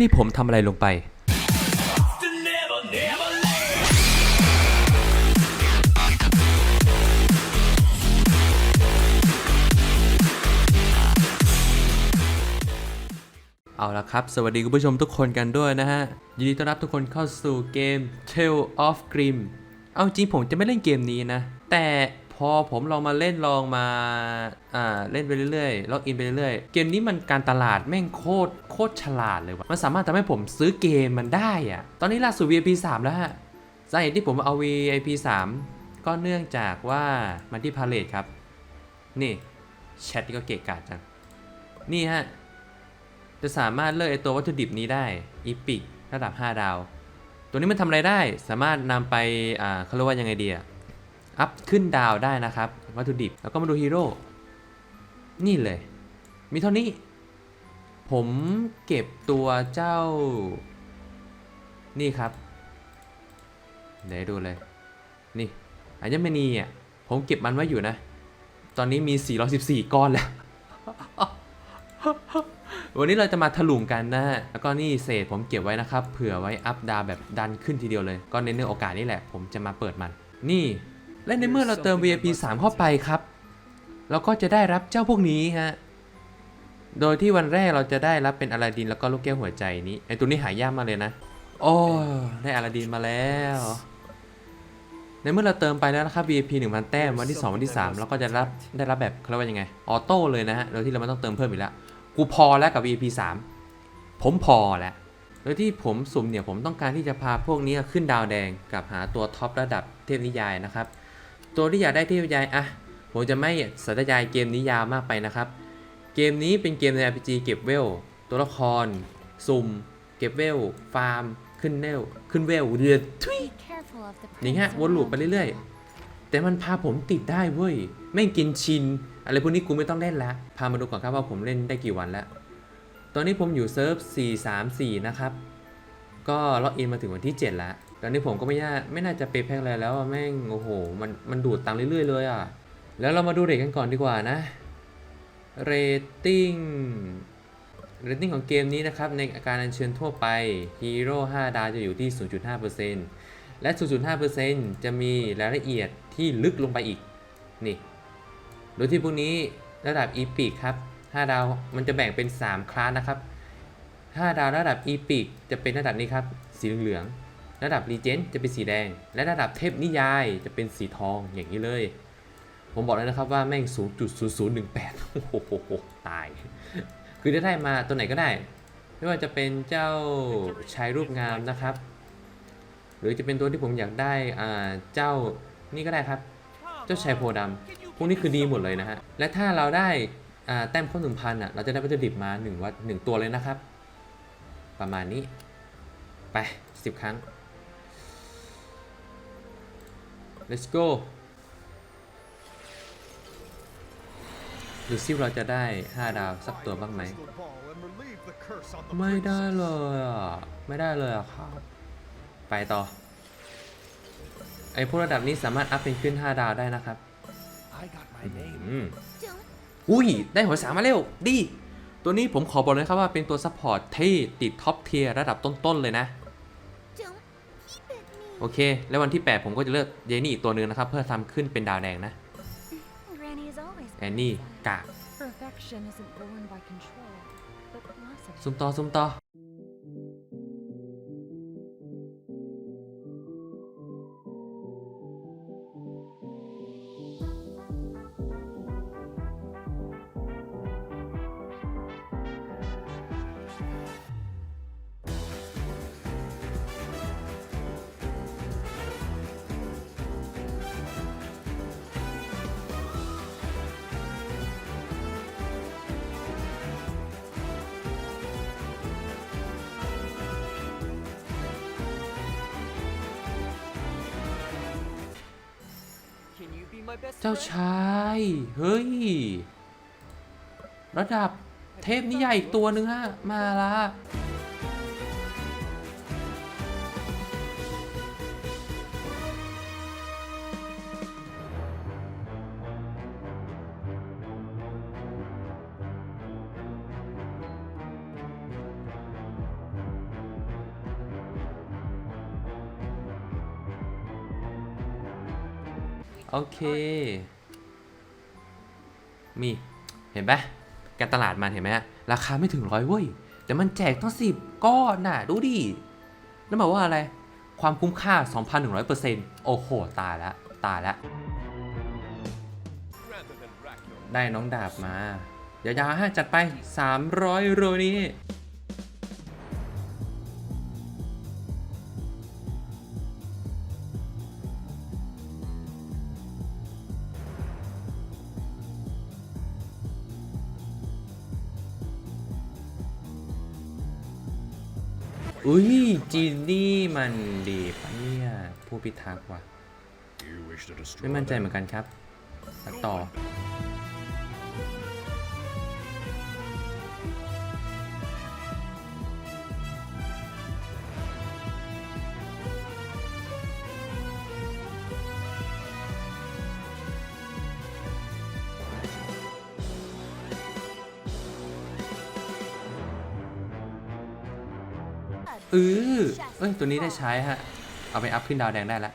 นี่ผมทำอะไรลงไป เอาละครับ สวัสดีคุณผู้ชมทุกคนกันด้วยนะฮะ ยินดีต้อนรับทุกคนเข้าสู่เกม Tale of Grim เอาจริงผมจะไม่เล่นเกมนี้นะ แต่ พอผมลองมาเล่นลองมาอ่าเล่นไปเรื่อยๆล็อกอินไปเรื่อยๆ เกมนี้มันการตลาดแม่งโคตรโคตรฉลาดเลยว่ะ มันสามารถทำให้ผมซื้อเกมมันได้อะตอนนี้ล่าสุด VIP 3 แล้วฮะ สาเหตุที่ผมเอา VIP 3 ก็เนื่องจากว่ามันที่พาเลทครับ นี่แชทนี่ก็เกะกะจัง นี่ฮะ จะสามารถเลือกไอตัววัตถุดิบนี้ได้อีพิกระดับ 5 ดาว ตัวนี้มันทำอะไรได้ สามารถนำไปอ่าเขาเรียกว่ายังไงดีอะ อัพขึ้นดาวได้นะครับวัตถุดิบแล้วก็มาดูฮีโร่นี่เลย มีเท่านี้ ผมเก็บตัวเจ้า นี่ครับเดี๋ยวดูเลย นี่อัญมณีอะผมเก็บมันไว้อยู่นะ ตอนนี้มี 414 ก้อนแล้ว วันนี้เราจะมาถลุงกันนะฮะ แล้วก็นี่เศษผมเก็บไว้นะครับ เผื่อไว้อัพดาวแบบดันขึ้นทีเดียวเลย ก็ในเนื่องโอกาสนี้แหละ ผมจะมาเปิดมัน นี่ และในเมื่อเราเติม VIP 3 เข้าไปครับ เราก็จะได้รับเจ้าพวกนี้ฮะ โดยที่วันแรกเราจะได้รับเป็นอลาดินแล้วก็ลูกแก้วหัวใจนี้ไอตัวนี้หายากมากเลยนะ โอ้ ได้อลาดินมาแล้ว ในเมื่อเราเติมไปแล้วนะครับ VIP 1000 แต้มวันที่ 2 วันที่3แล้วก็จะรับได้รับแบบเขาเรียกว่ายังไง ออโต้เลยนะฮะ โดยที่เราไม่ต้องเติมเพิ่มอีกแล้ว กูพอแล้วกับ VIP 3 ผมพอแล้วโดยที่ผมสุ่มเนี่ยผมต้องการที่จะพาพวกนี้ขึ้นดาวแดงกับหาตัวท็อประดับเทพนิยายนะครับ ตัวที่อยากได้เทพนิยายอะผมจะไม่สาธยายเกมนี้ยาวมากไปนะครับ เกมนี้เป็นเกมใน RPG เก็บเวล ตัวละคร สุ่ม เก็บเวล ฟาร์ม ขึ้นเวล ขึ้นเวล เรือทุยอย่างเงี้ยวนลูปไปเรื่อยๆ แต่มันพาผมติดได้เว้ยแม่กินชิน อะไรพวกนี้กูไม่ต้องเล่นละ พามาดูก่อนครับว่าผมเล่นได้กี่วันแล้ว ตอนนี้ผมอยู่เซิร์ฟ 434 นะครับ ก็ล็อกอินมาถึงวันที่ 7 แล้ว ตอนนี้ผมก็ไม่น่าไม่น่าจะเปย์แพ็กอะไรแล้วอะแม่งโอ้โหมันมันดูดตังค์เรื่อยๆเลยอะแล้วเรามาดูเรทกันก่อนดีกว่านะเรตติ้งเรตติ้งของเกมนี้นะครับ ในอาการอัญเชิญทั่วไปฮีโร่5ดาวจะอยู่ที่ 0.5%และ 0.5%จะมีรายละเอียดที่ลึกลงไปอีก นี่ โดยที่พวกนี้ระดับ Epic ครับ 5 ดาวมันจะแบ่งเป็น 3 คลาสนะครับ 5 ดาวระดับ Epic จะเป็นระดับนี้ครับ สีเหลืองๆ ระดับ Legend จะเป็นสีแดง และระดับเทพนิยายจะเป็นสีทองอย่างนี้เลย ผมบอกเลยนะครับว่าแม่ง0.0018โอ้โหตาย คือจะได้มาตัวไหนก็ได้ ไม่ว่าจะเป็นเจ้าชายรูปงามนะครับ หรือจะเป็นตัวที่ผมอยากได้อ่าเจ้านี่ก็ได้ครับ เจ้าชายโพธิ์ดำพวกนี้คือดีหมดเลยนะฮะ และถ้าเราได้อ่าแต้มข้นหนึ่งพันอะ เราจะได้วัตถุดิบมาหนึ่งวัตหนึ่งตัวเลยนะครับ ประมาณนี้ ไปสิบครั้ง let's go ดูซิว่าเราจะได้ 5 ดาวสักตัวบ้างไหม ไม่ได้เลยอะ ไม่ได้เลยอะครับ ไปต่อ ไอพวกระดับนี้สามารถอัพเป็นขึ้น 5 ดาวได้นะครับอุ้ย ได้หัวสามมาเร็ว ดี ตัวนี้ผมขอบอกเลยครับว่าเป็นตัวซัพพอร์ตที่ติดท็อปเทียร์ระดับต้น ๆ เลยนะ โอเค แล้ววันที่ 8 ผมก็จะเลือกเยนี่อีกตัวหนึงนะครับ เพื่อทำขึ้นเป็นดาวแดงนะ แอนนี่กาก Perfection isn't born by control, but blossoms. ซุ่มต่อซุ่มต่อ เจ้าชาย เฮ้ย ระดับเทพนิยายอีกตัวหนึ่งฮะ มาละ โอเค มีเห็นปะการตลาดมันเห็นไหมฮะราคาไม่ถึงร้อยเว้ย แต่มันแจกตั้งสิบก้อนน่ะ ดูดินั่นหมายว่าอะไร ความคุ้มค่า 2,100%โอ้โห ตายละ ตายละ ได้น้องดาบมาเดี๋ยวยาฮะจัดไป 300 โรนี้ อุ้ยจีนี่มันดีปะเนี่ยผู้พิทักษ์ว่ะไม่มั่นใจเหมือนกันครับตัดต่อ เออเอ้ยตัวนี้ได้ใช้ฮะ เอาไปอัพขึ้นดาวแดงได้แล้ว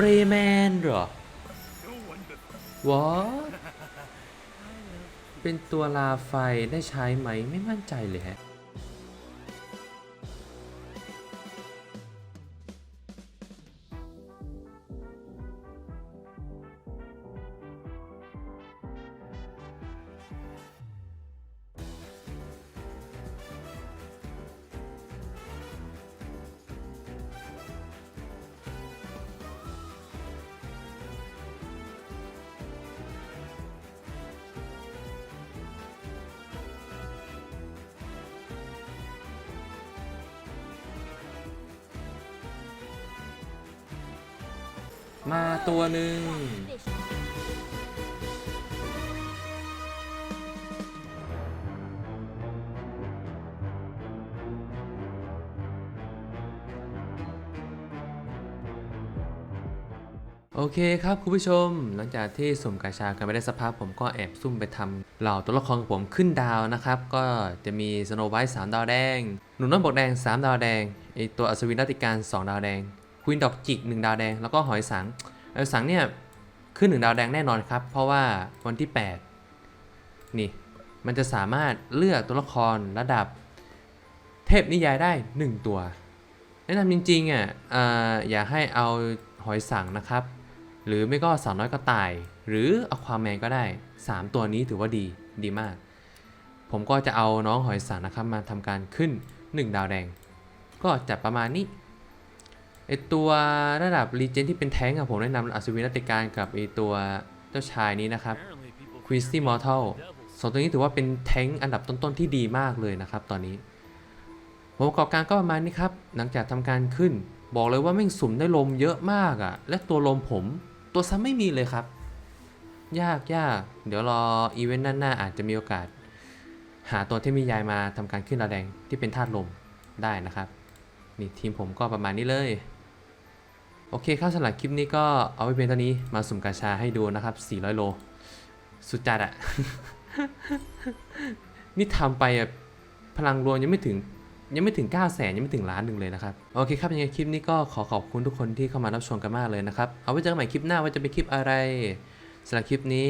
เบรแมนเหรอวะเป็นตัวลาไฟได้ใช้ไหมไม่มั่นใจเลยฮะ มาตัวหนึ่งโอเคครับคุณผู้ชม หลังจากที่สุ่มกาชากันไปได้สักพักผมก็แอบซุ่มไปทำเหล่าตัวละครของผมขึ้นดาวนะครับ ก็จะมีสโนไวท์สามดาวแดง หนุ่มน้ำบกแดง 3 ดาวแดงไอตัวอัศวินรัติการ 2 ดาวแดง วีนดอกจิก1ดาวแดง แล้วก็หอยสังหอยสังเนี่ยขึ้น1ดาวแดงแน่นอนครับ เพราะว่าวันที่ 8 นี่มันจะสามารถเลือกตัวละครระดับเทพนิยายได้ 1 ตัว แนะนำจริงๆอะอ่าอย่าให้เอาหอยสังนะครับ หรือไม่ก็สาวน้อยกระต่าย หรืออความแมนก็ได้ 3 ตัวนี้ถือว่าดีดีมาก ผมก็จะเอาน้องหอยสังนะครับมาทำการขึ้น 1 ดาวแดง ก็จะประมาณนี้ ไอตัวระดับรีเจนที่เป็นแท้งอะผมแนะนำอัศวินรัติการกับไอตัวเจ้าชายนี้นะครับควิสตี้มอร์ทัลสองตัวนี้ถือว่าเป็นแท้งอันดับต้นๆที่ดีมากเลยนะครับตอนนี้ผลประกอบการก็ประมาณนี้ครับ หลังจากทำการขึ้น บอกเลยว่าแม่งสุ่มได้ลมเยอะมากอะและตัวลมผม ตัวซ้ำไม่มีเลยครับ ยากยากเดี๋ยวรออีเวนต์หน้าๆอาจจะมีโอกาส หาตัวที่มียายมาทำการขึ้นดาวแดงที่เป็นธาตุลมได้นะครับ นี่ทีมผมก็ประมาณนี้เลย โอเคครับสำหรับคลิปนี้ก็เอาไว้เพียงเท่านี้มาสุ่มกาชาให้ดูนะครับ 400 โล สุดจัดอะนี่ทำไปอะพลังรวมยังไม่ถึงยังไม่ถึง 9 0 0แสนยังไม่ถึงล้านหนึ่งเลยนะครับ โอเคครับยังไงคลิปนี้ก็ขอขอบคุณทุกคนที่เข้ามารับชมกันมากเลยนะครับ เอาไว้เจอกันใหม่คลิปหน้าว่าจะเป็นคลิปอะไรสำหรับคลิปนี้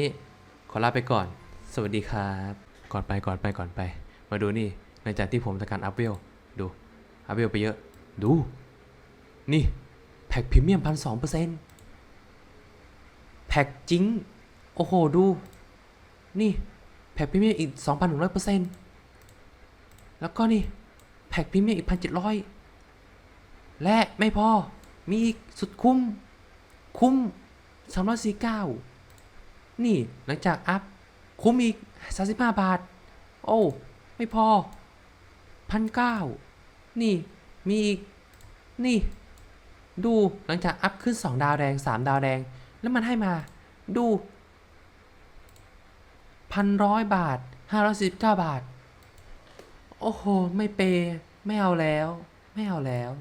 ขอลาไปก่อน สวัสดีครับ ก่อนไปก่อนไปก่อนไป มาดูนี่หลังจากที่ผมทำการอัพเวลดูอัพเวลไปเยอะ ดู นี่ แพ็กพรีเมียมพันสองเปอร์เซ็นต์แพ็กจิงโอ้โห ดู นี่ แพ็กพรีเมียมอีกสองพันหนึ่งร้อยเปอร์เซ็นต์แล้วก็นี่ แพ็กพรีเมียมอีกพันเจ็ดร้อยและไม่พอ มีอีกสุดคุ้ม คุ้มสามร้อยสี่เก้านี่ หลังจากอัพ คุ้มอีกสามสิบห้าบาท โอ้ ไม่พอพันเก้านี่ มีอีก นี่ ดูหลังจากอัพขึ้น 2 ดาวแดง 3 ดาวแดง แล้วมันให้มา ดูพันร้อยบาท519บาท โอ้โห ไม่เป ไม่เอาแล้ว ไม่เอาแล้ว